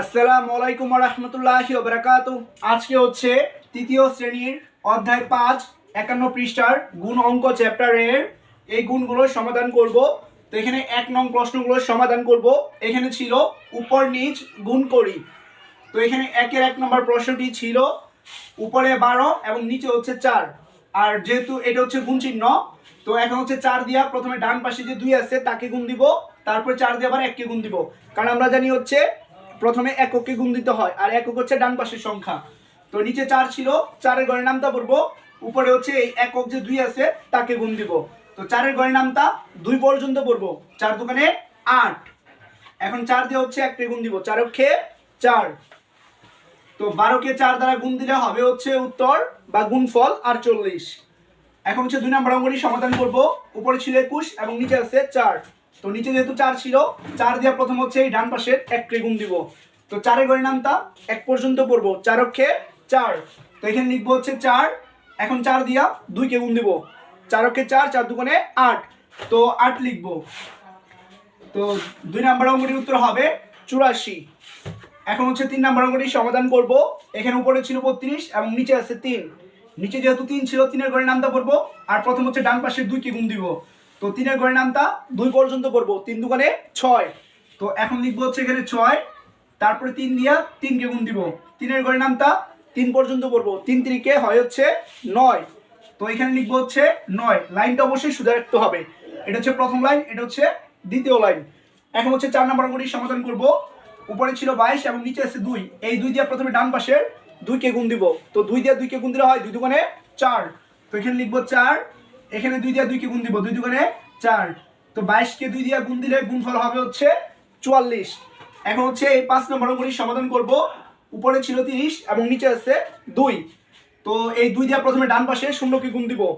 আসসালামু আলাইকুম রহমতুল্লাহি ওবরাকাতু আজকে হচ্ছে তৃতীয় শ্রেণির অধ্যায় পাঁচ, একান্ন পৃষ্ঠার গুণ অঙ্ক চ্যাপ্টারের এই গুণগুলোর সমাধান করব। তো এখানে এক নং প্রশ্নগুলোর সমাধান করব। এখানে ছিল উপর নিচ গুণ করি। তো এখানে একের এক নম্বর প্রশ্নটি ছিল উপরে বারো এবং নিচে হচ্ছে চার। আর যেহেতু এটা হচ্ছে গুণ চিহ্ন, তো এখন হচ্ছে চার দিয়া প্রথমে ডান পাশে যে দুই আছে, তাকে গুণ দিব। তারপরে চার দিয়ে আবার এককে গুণ দিব। কারণ আমরা জানি হচ্ছে প্রথমে এককে গুণ দিতে হয়, আর একক হচ্ছে ডান পাশের সংখ্যা। তো নিচে চার ছিল, চারের গড়ের নামটা পড়ব। উপরে হচ্ছে এই একক যে দুই আছে, তাকে গুণ দিব। তো চারের গড়ের নামটা দুই পর্যন্ত পড়ব। চার দোকানে আট। এখন চার দিয়ে হচ্ছে একটা গুণ দিব। চার অক্ষে চার। তো বারোকে চার দ্বারা গুণ দিলে হবে হচ্ছে উত্তর বা গুণফল আটচল্লিশ। এখন হচ্ছে দুই নম্বর অঙ্কটি সমাধান করব। উপরে ছিল একুশ এবং নিচে আছে চার। তো নিচে যেহেতু চার ছিল, চার দিয়া প্রথম হচ্ছে এই ডান পাশের এক গুণ দিব। তো চারের গড়ের নামটা এক পর্যন্ত পড়ব, চার অক্ষে চার। তো এখানে লিখব হচ্ছে চার, এখন চার দিয়া দুইকে গুণ দিব। চার অক্ষে চার চার দুগুণে আট। তো আট লিখব। তো দুই নাম্বার অঙ্কটির উত্তর হবে চুরাশি। এখন হচ্ছে তিন নাম্বার অঙ্কটি সমাধান করব। এখানে উপরে ছিল বত্রিশ এবং নিচে আছে তিন। নিচে যেহেতু তিন ছিল, তিনের ঘরের নামটা পড়ব, আর প্রথম হচ্ছে ডান পাশে দুইকে গুণ দিব। তো তিনের ঘরের নামটা দুই পর্যন্ত পড়ব তিন দুগানে ছয়। তো এখন লিখব হচ্ছে এখানে ছয়, তারপরে তিন দিয়া তিনকে গুণ দিব। তিনের ঘরের নামটা তিন পর্যন্ত পড়ব তিন তিরিকে হয় হচ্ছে নয়। তো এখানে লিখব হচ্ছে নয়। লাইনটা অবশ্যই সুদা রাখতে হবে। এটা হচ্ছে প্রথম লাইন, এটা হচ্ছে দ্বিতীয় লাইন। এখন হচ্ছে চার নম্বর অঙ্কটি সমাধান করব। উপরে ছিল বাইশ এবং নিচে আছে দুই। এই দুই দিয়ে প্রথমে ডান পাশের দুইকে গুণ দিব। তো দুই দিয়ে দুইকে গুণ দিলে হয় দুই দুগুণে চার। তো এখানে লিখব চার এখানে দুই দিয়ে দুইকে গুণ দিব? দুই দুগুণে চার। তো বাইশকে দুই দিয়ে গুণ দিলে গুণফল হবে হচ্ছে চুয়াল্লিশ। এখন হচ্ছে এই পাঁচ নম্বর অঙ্কটি সমাধান করব। উপরে ছিল তিরিশ এবং নিচে আছে দুই। তো এই দুই দিয়ে প্রথমে ডান পাশে শূন্যকে গুণ দিব?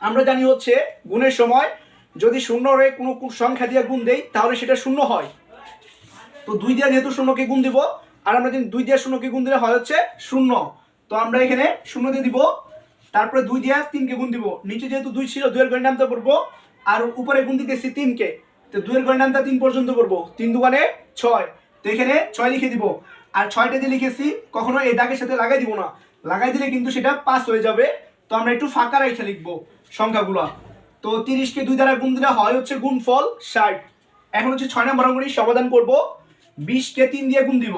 আমরা জানি হচ্ছে গুণের সময় যদি শূন্য রে কোনো কু- সংখ্যা দিয়ে গুণ দেই, তাহলে সেটা শূন্য হয়। তো দুই দিয়ে যেহেতু শূন্যকে গুণ দিব, আর আমরা যদি দুই দিয়ে শূন্যকে গুণ দিলে হয় হচ্ছে শূন্য। তো আমরা এখানে শূন্য দিয়ে দিব তারপরে দুই দিয়ে তিনকে গুণ দিব। নিচে যেহেতু দুই ছিল, দুইয়ের গড়ের নামটা পড়ব। আর উপরে গুণ দিতেছি তিনকে। তো দুইয়ের গড়ের নামটা তিন পর্যন্ত পড়ব। তিন দুগানে ছয়। তো এখানে ছয় লিখে দিব। আর ছয়টা দিয়ে লিখেছি, কখনো এই দাগের সাথে লাগাই দিব না। লাগাই দিলে কিন্তু সেটা পাস হয়ে যাবে। তো আমরা একটু ফাঁকা রেখে লিখব সংখ্যাগুলো। তো তিরিশকে দুই দ্বারা গুণ দিলে হয় হচ্ছে গুণফল ষাট। এখন হচ্ছে ছয় নম্বর অঙ্কটি সমাধান করব। বিশকে তিন দিয়ে গুণ দিব।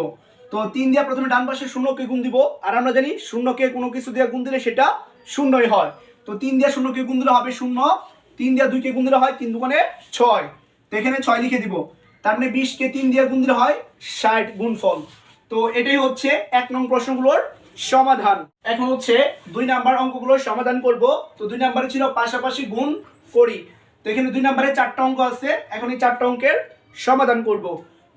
তো তিন দিয়ে প্রথমে ডান পাশে শূন্যকে গুণ দিব। আর আমরা জানি শূন্যকে কোনো কিছু দিয়ে গুণ দিলে সেটা শূন্যই হয়। তো তিন দিয়ে শূন্যকে গুণ দিলে হবে শূন্য? তিন দিয়ে দুইকে গুণ দিলে হয় তিন দুগুণে ছয়। তো এখানে ছয় লিখে দিব। তার মানে বিশকে তিন দিয়ে গুণ দিলে হয় ষাট গুণফল। তো এটাই হচ্ছে এক নং প্রশ্নগুলোর সমাধান। এখন হচ্ছে দুই নাম্বার অঙ্কগুলোর সমাধান করব। তো দুই নাম্বারে ছিল পাশাপাশি গুণ করি। তো এখানে দুই নাম্বারে চারটা অঙ্ক আছে। এখন এই চারটা অঙ্কের সমাধান করব।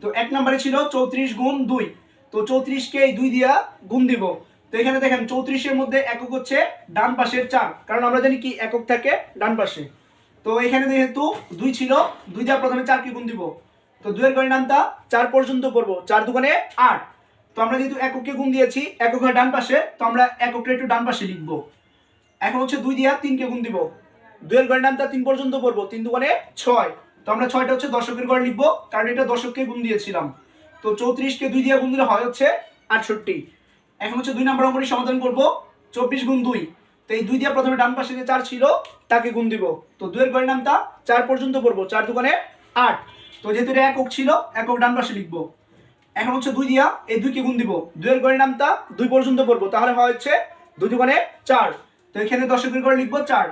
তো এক নম্বরে ছিল চৌত্রিশ গুণ দুই। তো চৌত্রিশকে এই দুই দিয়া গুণ দিব। তো এখানে দেখেন চৌত্রিশের মধ্যে একক হচ্ছে ডান পাশের চার। কারণ আমরা জানি কি একক থাকে ডান পাশে। তো এখানে যেহেতু দুই ছিল, দুই দিয়া প্রথমে চারকে গুণ দিব? তো দুইয়ের গড়ের নামটা চার পর্যন্ত পড়ব চার দোকানে আট। তো আমরা যেহেতু এককে গুণ দিয়েছি, একক ডান পাশে, তো আমরা এককটা একটু ডান পাশে লিখব। এখন হচ্ছে দুই দিয়া তিনকে গুণ দিব। দুইয়ের গড়ের নামটা তিন পর্যন্ত পড়ব তিন দুগুণে ছয়। তো আমরা ছয়টা হচ্ছে দশকের গড় লিখব, কারণ এটা দশককে গুণ দিয়েছিলাম। তো চৌত্রিশকে দুই দিয়ে গুণ দিলে হয় হচ্ছে আটষট্টি। এখন হচ্ছে দুই নম্বর অঙ্কটি সমাধান করব। চব্বিশ গুণ দুই। তো এই দুই দিয়ে প্রথমে ডান পাশে যে চার ছিল, তাকে গুণ দিব। তো দুইয়ের গড়ের নামটা চার পর্যন্ত পড়ব, চার দোকানে আট। তো যেহেতু এটা একক ছিল, একক ডান পাশে লিখব। এখন হচ্ছে দুই দিয়া এই দুইকে গুণ দিব। দুইয়ের গড়ের নামটা দুই পর্যন্ত পড়ব, তাহলে হয় হচ্ছে দুই দোকানে চার। তো এখানে দশকের গড়ে লিখব চার।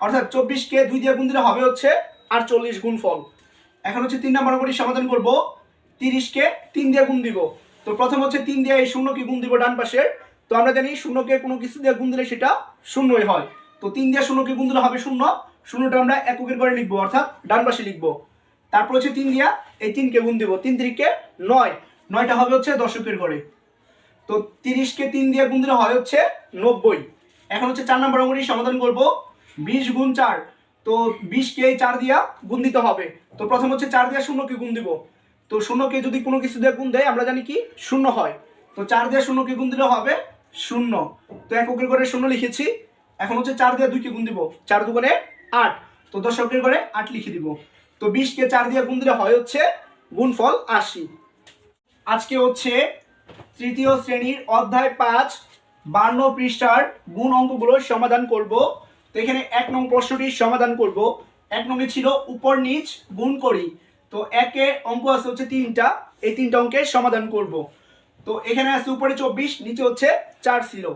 অর্থাৎ চব্বিশকে দুই দিয়ে গুণ দিলে হবে হচ্ছে আটচল্লিশ গুণ ফল এখন হচ্ছে তিন নম্বর অঙ্কটি সমাধান করব। তিরিশকে তিন দিয়ে গুণ দিব। তো প্রথম হচ্ছে তিন দিয়ে এই শূন্যকে গুণ দিব ডান পাশের। তো আমরা জানি শূন্যকে কোনো কিছু দিয়ে গুণ দিলে সেটা শূন্যই হয়। তো তিন দিয়ে শূন্যকে গুণ দিলে হবে শূন্য। শূন্যটা আমরা এককের ঘরে লিখব, অর্থাৎ ডান পাশে লিখব। তারপর হচ্ছে তিন দিয়া এই তিনকে গুণ দিব। তিন তিরিকে নয়। নয়টা হবে হচ্ছে দশকের ঘরে। তো তিরিশকে তিন দিয়ে গুণ দিলে হয় হচ্ছে নব্বই। এখন হচ্ছে চার নম্বর অঙ্কটি সমাধান করব। বিশ গুণ চার। তো বিশকে এই চার দিয়া গুণ দিতে হবে। তো প্রথম হচ্ছে চার দিয়া শূন্যকে গুণ দিব। তো শূন্যকে যদি কোনো কিছু দিয়ে গুণ দেয়, আমরা জানি কি? শূন্য হয়। তো চার দিয়ে শূন্যকে গুণ দিলে হবে শূন্য। তো এককের ঘরে শূন্য লিখেছি। এখন হচ্ছে চার দিয়ে দুইকে গুণ দিব। চার দুগুণে আট। তো দশকের ঘরে আট লিখে দিব। তো বিশকে চার দিয়ে গুণ দিলে হয় হচ্ছে গুণফল আশি। আজকে হচ্ছে তৃতীয় শ্রেণির অধ্যায় পাঁচ, বান্ন পৃষ্ঠার গুণ অঙ্কগুলোর সমাধান করব। তো এখানে এক নং প্রশ্নটির সমাধান করব। এক নঙ্গে ছিল উপর নিচ গুণ করি। তো একে অঙ্ক আছে হচ্ছে তিনটা, এই তিনটা অঙ্কের সমাধান করব। তো এখানে আছে উপরে চব্বিশ, নিচে হচ্ছে চার ছিল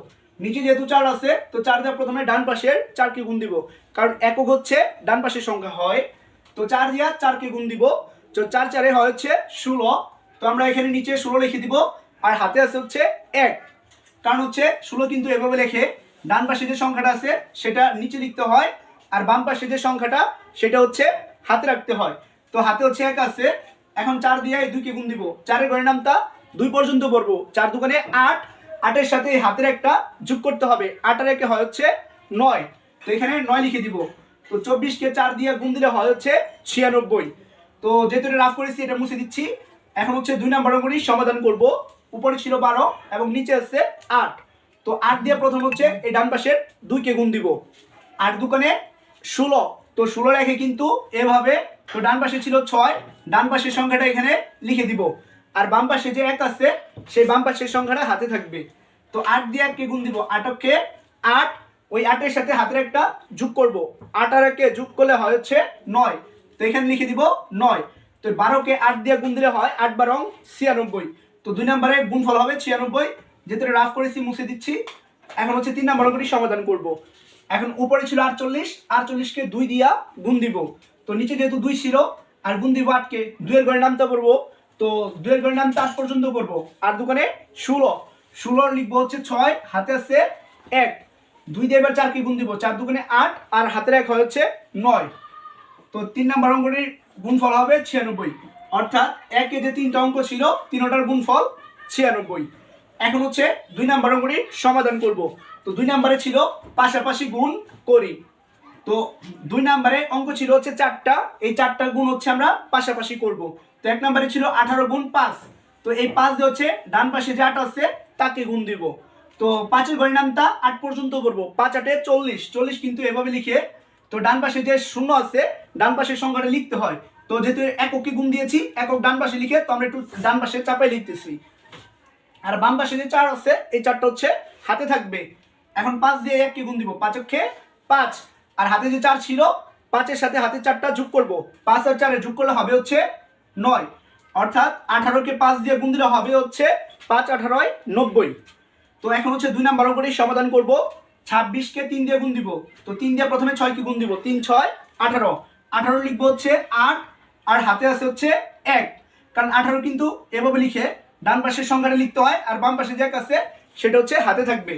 নিচে যেহেতু চার আছে, তো চার দিয়ে প্রথমে ডান পাশের চারকে গুণ দিব। কারণ একক হচ্ছে ডান পাশের সংখ্যা হয়। তো চার দিয়া চারকে গুণ দিব। তো চার চারে হয় হচ্ছে ষোলো। তো আমরা এখানে নিচে ষোলো লিখে দিব। আর হাতে আছে হচ্ছে এক। কারণ হচ্ছে ষোলো কিন্তু এভাবে লেখে, ডান পাশে যে সংখ্যাটা আছে, সেটা নিচে লিখতে হয়। আর বাম পাশে যে সংখ্যাটা, সেটা হচ্ছে হাতে রাখতে হয়। তো হাতে হচ্ছে এক আছে। এখন চার দিয়ে দুইকে গুণ দিব। চারের ঘরের নামটা দুই পর্যন্ত পড়ব। চার দোকানে আট, আটের সাথে হাতের একটা যোগ করতে হবে। আট আর একে হয় হচ্ছে নয়। তো এখানে নয় লিখে দিব। তো চব্বিশকে চার দিয়ে গুণ দিলে হয় হচ্ছে ছিয়ানব্বই। তো যেহেতু এটা রাফ করেছি, এটা মুছে দিচ্ছি। এখন হচ্ছে দুই নাম্বার অঙ্কটি সমাধান করব। উপরে ছিল বারো এবং নিচে আছে আট। তো আট দিয়ে প্রথম হচ্ছে এই ডান পাশের দুইকে গুণ দিব। আট দোকানে ষোলো। তো ষোলো রেখে কিন্তু এভাবে তো ডান পাশে ছিল ছয়, ডান পাশের সংখ্যাটা এখানে লিখে দিব। আর বাম পাশে যে এক আছে, সেই বাম পাশের সংখ্যাটা হাতে থাকবে। তো আট দিয়ে এককে গুণ দিব। আটকে আট, ওই আটের সাথে হাতের একটা যোগ করব। আট আর একে যোগ করলে হয় হচ্ছে নয়। তো এখানে লিখে দিব নয়। তো বারোকে আট দিয়ে গুণ দিলে হয় আট বারং ছিয়ানব্বই। তো দুই নম্বরে গুণফল হবে ছিয়ানব্বই। যেহেতু রাফ করেছি, মুছে দিচ্ছি। এখন হচ্ছে তিন নম্বর অঙ্কটি সমাধান করব। এখন উপরে ছিল আটচল্লিশ, আটচল্লিশকে দুই দিয়া গুণ দিব। তো নিচে যেহেতু দুই ছিল, আর গুণ দিব আটকে দুইয়ের ঘরের নামটা পড়ব তো দুইয়ের ঘরের নামটা আট পর্যন্ত পড়ব আর দোকানে ষোলো। ষোলোর লিখব হচ্ছে ছয়, হাতে আছে এক। দুই দিয়ে এবার চারকে গুণ দিব? চার দোকানে আট, আর হাতের এক হয় হচ্ছে নয়। তো তিন নম্বর অঙ্কটির গুণফল হবে ছিয়ানব্বই। অর্থাৎ একে যে তিনটা অঙ্ক ছিল, তিনটার গুণফল ছিয়ানব্বই। এখন হচ্ছে দুই নম্বর অঙ্কটির সমাধান করব। তো দুই নম্বরে ছিল পাশাপাশি গুণ করি। তো দুই নাম্বারে অঙ্ক ছিল হচ্ছে চারটা। এই চারটা গুণ হচ্ছে আমরা পাশাপাশি করব। তো এক নম্বরে ছিল আঠারো গুণ পাঁচ। তো এই পাঁচ দিয়ে হচ্ছে ডান পাশে যে আট আছে, তাকে গুণ দিব। তো পাঁচের ঘরের নামটা আট পর্যন্ত করব। পাঁচ আটে চল্লিশ। চল্লিশ কিন্তু এভাবে লিখে, তো ডান পাশে যে শূন্য আছে, ডান পাশের সংখ্যাটা লিখতে হয়। তো যেহেতু এককে গুণ দিয়েছি, একক ডান পাশে লিখে তো আমরা একটু ডান পাশে চাপাই লিখতেছি। আর বাম পাশে যে চার আছে, এই চারটা হচ্ছে হাতে থাকবে। এখন পাঁচ দিয়ে এককে গুণ দিব। পাঁচকে পাঁচ। আর হাতে যে চার ছিল, পাঁচের সাথে হাতে চারটা যোগ করব। পাঁচ আর চারে যোগ করলে হবে হচ্ছে নয়। অর্থাৎ আঠারোকে পাঁচ দিয়ে গুণ দিলে হবে হচ্ছে পাঁচ আঠারোয় নব্বই। তো এখন হচ্ছে দুই নাম্বার অঙ্কটির সমাধান করব। ছাব্বিশকে তিন দিয়ে গুণ দিব। তো তিন দিয়ে প্রথমে ছয়কে গুণ দিব। তিন, ছয়, আঠারো। আঠারো লিখব হচ্ছে আট, আর হাতে আছে হচ্ছে এক। কারণ আঠারো কিন্তু এভাবে লিখে ডান পাশের সংখ্যাটা লিখতে হয়, আর বাম পাশে যে আছে, সেটা হচ্ছে হাতে থাকবে।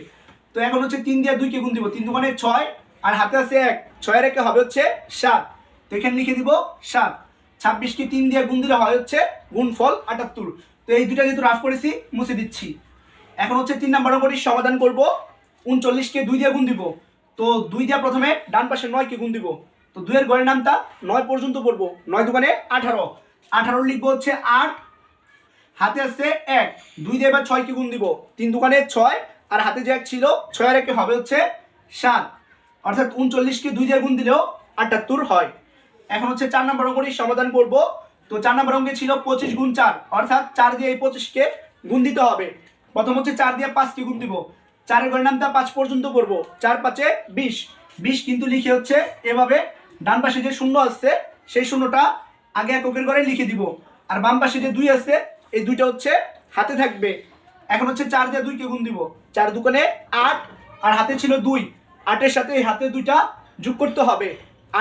তো এখন হচ্ছে তিন দিয়ে দুইকে গুণ দিব। তিন দোকানে ছয় আর হাতে আছে এক ছয়ের একে হবে হচ্ছে সাত। তো এখানে লিখে দিব সাত। ছাব্বিশকে তিন দিয়ে গুণ দিলে হয় হচ্ছে গুণফল আটাত্তর। তো এই দুইটা যেহেতু রাফ করেছি, মুছে দিচ্ছি। এখন হচ্ছে তিন নাম্বার অঙ্কটির সমাধান করব। উনচল্লিশকে দুই দিয়ে গুণ দিব। তো দুই দিয়ে প্রথমে ডান পাশে নয়কে গুণ দিব। তো দুইয়ের ঘরের নামটা নয় পর্যন্ত পড়ব। নয় দোকানে আঠারো। আঠারো লিখব হচ্ছে আট। হাতে আসছে এক, দুই দিয়ে এবার ছয়কে গুণ দিব। তিন দোকানে ছয়, আর হাতে যে এক ছিল ছয়ের একে হবে হচ্ছে সাত। অর্থাৎ উনচল্লিশকে দুই দিয়ে গুণ দিলেও আটাত্তর হয়। এখন হচ্ছে চার নম্বর অঙ্কটির সমাধান করব। তো চার নম্বর অঙ্কে ছিল পঁচিশ গুণ চার। অর্থাৎ চার দিয়ে এই পঁচিশকে গুণ দিতে হবে। প্রথম হচ্ছে চার দিয়ে পাঁচকে গুণ দিব। চারের ঘরের নামটা পাঁচ পর্যন্ত করব। চার পাঁচে বিশ। বিশ কিন্তু লিখে হচ্ছে এভাবে ডান পাশে যে শূন্য আসছে, সেই শূন্যটা আগে এককের ঘরে লিখে দিব। আর বাম পাশে যে দুই আছে, এই দুইটা হচ্ছে হাতে থাকবে। এখন হচ্ছে চার দিয়ে দুইকে গুণ দিব। চার দোকানে আট, আর হাতে ছিল দুই। আটের সাথে হাতে দুইটা যোগ করতে হবে।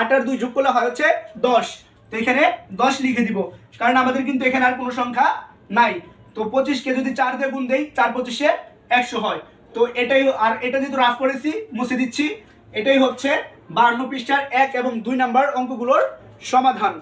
আট আর দুই যোগ করলে হয় হচ্ছে দশ। তো এখানে দশ লিখে দিব। কারণ আমাদের কিন্তু এখানে আর কোনো সংখ্যা নাই। তো পঁচিশকে যদি চার দিয়ে গুণ দেই, চার পঁচিশে একশো হয়। তো এটাই আর এটা যেহেতু রাফ করেছি, মুছে দিচ্ছি, এটাই হচ্ছে বান্ন পৃষ্ঠার এক এবং দুই নাম্বার অঙ্কগুলোর সমাধান।